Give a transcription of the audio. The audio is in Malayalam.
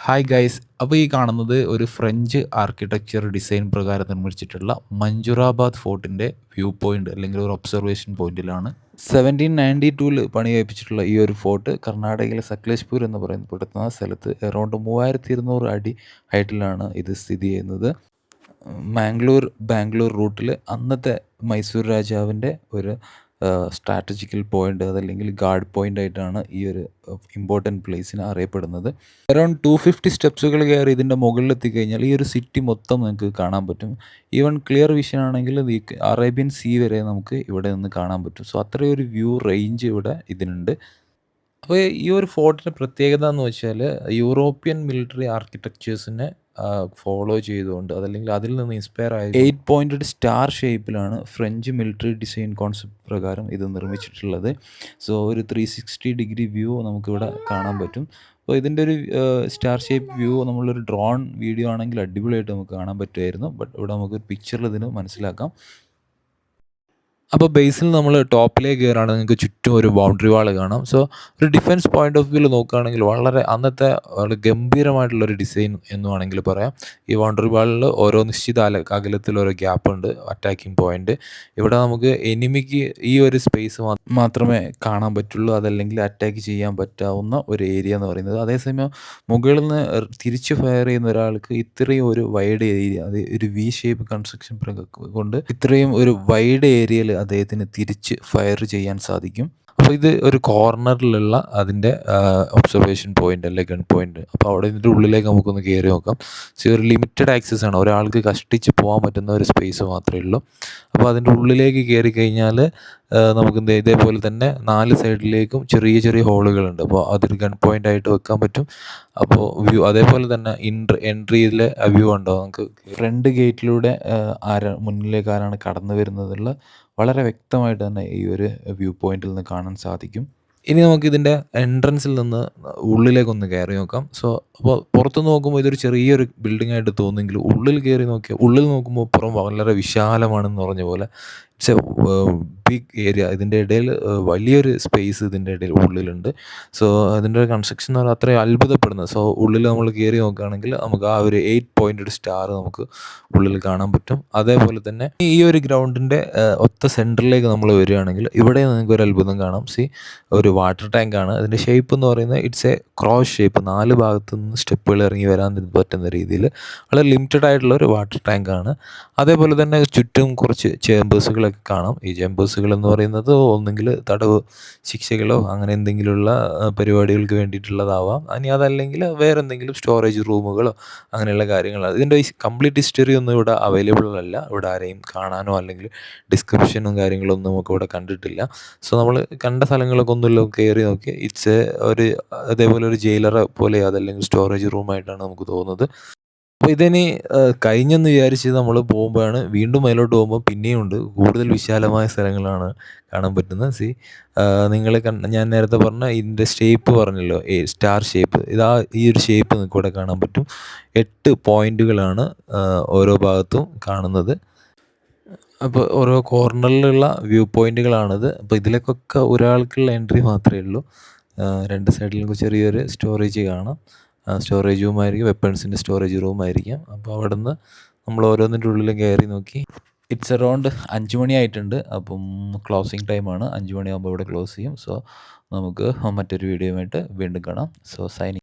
ഹായ് ഗൈസ് അപ്പോൾ ഈ കാണുന്നത് ഒരു ഫ്രഞ്ച് ആർക്കിടെക്ചർ ഡിസൈൻ പ്രകാരം നിർമ്മിച്ചിട്ടുള്ള മഞ്ജുറാബാദ് ഫോർട്ടിന്റെ വ്യൂ പോയിന്റ് അല്ലെങ്കിൽ ഒരു ഒബ്സർവേഷൻ പോയിന്റിലാണ് സെവന്റീൻ നയന്റി ടൂവിൽ പണി കഴിപ്പിച്ചിട്ടുള്ള ഈ ഒരു ഫോർട്ട് കർണാടകയിലെ സക്ലേഷ്പൂർ എന്ന് പറയുന്ന സ്ഥലത്ത് എറൗണ്ട് മൂവായിരത്തി ഇരുന്നൂറ് അടി ഹൈറ്റിലാണ് ഇത് സ്ഥിതി ചെയ്യുന്നത്. മാംഗ്ലൂർ ബാംഗ്ലൂർ റൂട്ടിൽ അന്നത്തെ മൈസൂർ രാജാവിന്റെ ഒരു സ്ട്രാറ്റജിക്കൽ പോയിന്റ് അതല്ലെങ്കിൽ ഗാർഡ് പോയിന്റ് ആയിട്ടാണ് ഈ ഒരു ഇമ്പോർട്ടന്റ് പ്ലേസിന് അറിയപ്പെടുന്നത്. അറൗണ്ട് ടു ഫിഫ്റ്റി സ്റ്റെപ്സുകൾ കയറി ഇതിന്റെ മുകളിൽ എത്തിക്കഴിഞ്ഞാൽ ഈ ഒരു സിറ്റി മൊത്തം നിങ്ങൾക്ക് കാണാൻ പറ്റും. ഈവൻ ക്ലിയർ വിഷൻ ആണെങ്കിൽ അറേബ്യൻ സീ വരെ നമുക്ക് ഇവിടെ നിന്ന് കാണാൻ പറ്റും. സോ അത്രയൊരു വ്യൂ റേഞ്ച് ഇവിടെ ഇതിനുണ്ട്. അപ്പോൾ ഈ ഒരു ഫോർട്ടിന്റെ പ്രത്യേകത എന്ന് വെച്ചാൽ യൂറോപ്യൻ മിലിറ്ററി ആർക്കിടെക്ചേഴ്സിനെ ഫോളോ ചെയ്തുകൊണ്ട് അതല്ലെങ്കിൽ അതിൽ നിന്ന് ഇൻസ്പയർ ആയ എയ്റ്റ് പോയിന്റഡ് സ്റ്റാർ ഷേപ്പിലാണ് ഫ്രഞ്ച് മിലിറ്ററി ഡിസൈൻ കോൺസെപ്റ്റ് പ്രകാരം ഇത് നിർമ്മിച്ചിട്ടുള്ളത്. സോ ഒരു ത്രീ സിക്സ്റ്റി ഡിഗ്രി വ്യൂ നമുക്കിവിടെ കാണാൻ പറ്റും. അപ്പോൾ ഇതിന്റെ ഒരു സ്റ്റാർ ഷേപ്പ് വ്യൂ നമ്മളൊരു ഡ്രോൺ വീഡിയോ ആണെങ്കിൽ അടിപൊളിയായിട്ട് നമുക്ക് കാണാൻ പറ്റുമായിരുന്നു. ബട്ട് ഇവിടെ നമുക്ക് പിക്ചറിൽ ഇതിന് മനസ്സിലാക്കാം. അപ്പോൾ ബേസിൽ നമ്മൾ ടോപ്പിലേക്ക് കയറുകയാണെങ്കിൽ നിങ്ങൾക്ക് ചുറ്റും ഒരു ബൗണ്ടറി വാൾ കാണാം. സോ ഒരു ഡിഫൻസ് പോയിന്റ് ഓഫ് വ്യൂവിൽ നോക്കുകയാണെങ്കിൽ വളരെ അന്നത്തെ വളരെ ഗംഭീരമായിട്ടുള്ളൊരു ഡിസൈൻ എന്ന് വേണമെങ്കിൽ പറയാം. ഈ ബൗണ്ടറി വാളിൽ ഓരോ നിശ്ചിത അല അകലത്തിൽ ഓരോ ഗ്യാപ്പ് ഉണ്ട് അറ്റാക്കിംഗ് പോയിന്റ് ഇവിടെ നമുക്ക് എനിമിക്ക് ഈ ഒരു സ്പേസ് മാത്രമേ കാണാൻ പറ്റുള്ളൂ. അതല്ലെങ്കിൽ അറ്റാക്ക് ചെയ്യാൻ പറ്റാവുന്ന ഒരു ഏരിയ എന്ന് പറയുന്നത്. അതേസമയം മുകളിൽ നിന്ന് തിരിച്ച് ഫയർ ചെയ്യുന്ന ഒരാൾക്ക് ഇത്രയും ഒരു വൈഡ് ഏരിയ അത് ഒരു വി ഷേപ്പ് കൺസ്ട്രക്ഷൻ കൊണ്ട് ഇത്രയും ഒരു വൈഡ് ഏരിയയിൽ അദ്ദേഹത്തിന് തിരിച്ച് ഫയർ ചെയ്യാൻ സാധിക്കും. അപ്പോൾ ഇത് ഒരു കോർണറിലുള്ള അതിന്റെ ഒബ്സർവേഷൻ പോയിന്റ് അല്ലെ ഗൺ പോയിന്റ് അപ്പോൾ അവിടെ ഇതിന്റെ ഉള്ളിലേക്ക് നമുക്കൊന്ന് കയറി നോക്കാം. സോ ഒരു ലിമിറ്റഡ് ആക്സസ് ആണ്. ഒരാൾക്ക് കഷ്ടിച്ച് പോകാൻ പറ്റുന്ന ഒരു സ്പേസ് മാത്രമേ ഉള്ളൂ. അപ്പോൾ അതിന്റെ ഉള്ളിലേക്ക് കയറി കഴിഞ്ഞാൽ നമുക്ക് ഇതേപോലെ തന്നെ നാല് സൈഡിലേക്കും ചെറിയ ചെറിയ ഹോളുകളുണ്ട് അപ്പോൾ അതൊരു ഗൺ പോയിന്റ് ആയിട്ട് വെക്കാൻ പറ്റും. അപ്പോൾ വ്യൂ അതേപോലെ തന്നെ ഇൻട്ര എൻട്രിയിലെ വ്യൂ ഉണ്ടോ നമുക്ക് ഫ്രണ്ട് ഗേറ്റിലൂടെ ആരാ മുന്നിലേക്ക് ആരാണ് കടന്നു വരുന്നതുള്ള വളരെ വ്യക്തമായിട്ട് തന്നെ ഈ ഒരു വ്യൂ പോയിന്റിൽ നിന്ന് കാണാൻ സാധിക്കും. ഇനി നമുക്ക് ഇതിന്റെ എൻട്രൻസിൽ നിന്ന് ഉള്ളിലേക്കൊന്ന് കയറി നോക്കാം. സോ അപ്പോൾ പുറത്ത് നോക്കുമ്പോൾ ഇതൊരു ചെറിയൊരു ബിൽഡിംഗ് ആയിട്ട് തോന്നുമെങ്കിലും ഉള്ളിൽ കയറി നോക്കിയാൽ ഉള്ളിൽ നോക്കുമ്പോൾ പുറം വളരെ വിശാലമാണെന്ന് പറഞ്ഞ പോലെ ഇറ്റ്സ് എ ബിഗ് ഏരിയ ഇതിന്റെ ഇടയിൽ വലിയൊരു സ്പേസ് ഇതിന്റെ ഇടയിൽ ഉള്ളിലുണ്ട്. സോ അതിന്റെ കൺസ്ട്രക്ഷൻ എന്ന് പറഞ്ഞാൽ അത്രയും അത്ഭുതപ്പെടുന്നത്. സോ ഉള്ളിൽ നമ്മൾ കയറി നോക്കുകയാണെങ്കിൽ നമുക്ക് ആ ഒരു എയ്റ്റ് പോയിന്റഡ് സ്റ്റാർ നമുക്ക് ഉള്ളിൽ കാണാൻ പറ്റും. അതേപോലെ തന്നെ ഈ ഒരു ഗ്രൗണ്ടിന്റെ ഒത്ത സെന്ററിലേക്ക് നമ്മൾ വരികയാണെങ്കിൽ ഇവിടെ നിങ്ങൾക്ക് ഒരു അത്ഭുതം കാണാം. സി ഒരു വാട്ടർ ടാങ്ക് ആണ്. അതിന്റെ ഷേപ്പ് എന്ന് പറയുന്നത് ഇറ്റ്സ് എ ക്രോസ് ഷേപ്പ് നാല് ഭാഗത്തു നിന്ന് സ്റ്റെപ്പുകൾ ഇറങ്ങി വരാൻ പറ്റുന്ന രീതിയിൽ. വളരെ ലിമിറ്റഡ് ആയിട്ടുള്ള ഒരു വാട്ടർ ടാങ്ക് ആണ്. അതേപോലെ തന്നെ ചുറ്റും കുറച്ച് ചേമ്പേഴ്സുകളൊക്കെ കാണാം. ഈ ചേമ്പേഴ്സുകൾ എന്ന് പറയുന്നത് ഒന്നെങ്കിൽ തടവ് ശിക്ഷകളോ അങ്ങനെ എന്തെങ്കിലുമുള്ള പരിപാടികൾക്ക് വേണ്ടിയിട്ടുള്ളതാവാം. ഇനി അതല്ലെങ്കിൽ വേറെ എന്തെങ്കിലും സ്റ്റോറേജ് റൂമുകളോ അങ്ങനെയുള്ള കാര്യങ്ങൾ. ഇതിന്റെ കംപ്ലീറ്റ് ഹിസ്റ്ററി ഒന്നും ഇവിടെ അവൈലബിൾ അല്ല. ഇവിടെ ആരെയും കാണാനോ അല്ലെങ്കിൽ ഡിസ്ക്രിപ്ഷനും കാര്യങ്ങളൊന്നും നമുക്ക് ഇവിടെ കണ്ടിട്ടില്ല. സോ നമ്മൾ കണ്ട സ്ഥലങ്ങളൊക്കെ ഒന്നുമില്ല കയറി നോക്കി. ഇറ്റ്സ് ഒരു അതേപോലെ ഒരു ജയിലറെ പോലെ അതല്ലെങ്കിൽ സ്റ്റോറേജ് റൂമായിട്ടാണ് നമുക്ക് തോന്നുന്നത്. അപ്പോൾ ഇതിനി കഴിഞ്ഞെന്ന് വിചാരിച്ച് നമ്മൾ പോകുമ്പോഴാണ് വീണ്ടും മേലോട്ട് പോകുമ്പോൾ പിന്നെയും ഉണ്ട് കൂടുതൽ വിശാലമായ സ്ഥലങ്ങളാണ് കാണാൻ പറ്റുന്നത്. സി നിങ്ങൾ ഞാൻ നേരത്തെ പറഞ്ഞ ഇതിന്റെ ഷേപ്പ് പറഞ്ഞല്ലോ ഈ സ്റ്റാർ ഷേപ്പ് ഇതാ ഈ ഒരു ഷേപ്പ് നിങ്ങൾക്ക് ഇവിടെ കാണാൻ പറ്റും. എട്ട് പോയിന്റുകളാണ് ഓരോ ഭാഗത്തും കാണുന്നത്. അപ്പോൾ ഓരോ കോർണറിലുള്ള വ്യൂ പോയിന്റുകളാണിത് അപ്പോൾ ഇതിലേക്കൊക്കെ ഒരാൾക്കുള്ള എൻട്രി മാത്രമേ ഉള്ളൂ. രണ്ട് സൈഡിലും ചെറിയൊരു സ്റ്റോറേജ് കാണാം. സ്റ്റോറേജ് റൂമായിരിക്കും വെപ്പൺസിന്റെ സ്റ്റോറേജ് റൂമായിരിക്കാം. അപ്പോൾ അവിടെ നിന്ന് നമ്മൾ ഓരോന്നിന്റെ ഉള്ളിലും കയറി നോക്കി. ഇറ്റ്സ് അറൗണ്ട് അഞ്ച് മണിയായിട്ടുണ്ട് അപ്പം ക്ലോസിങ് ടൈമാണ് അഞ്ച് മണിയാകുമ്പോൾ ഇവിടെ ക്ലോസ് ചെയ്യും. സോ നമുക്ക് മറ്റൊരു വീഡിയോയുമായിട്ട് വീണ്ടും കാണാം. So signing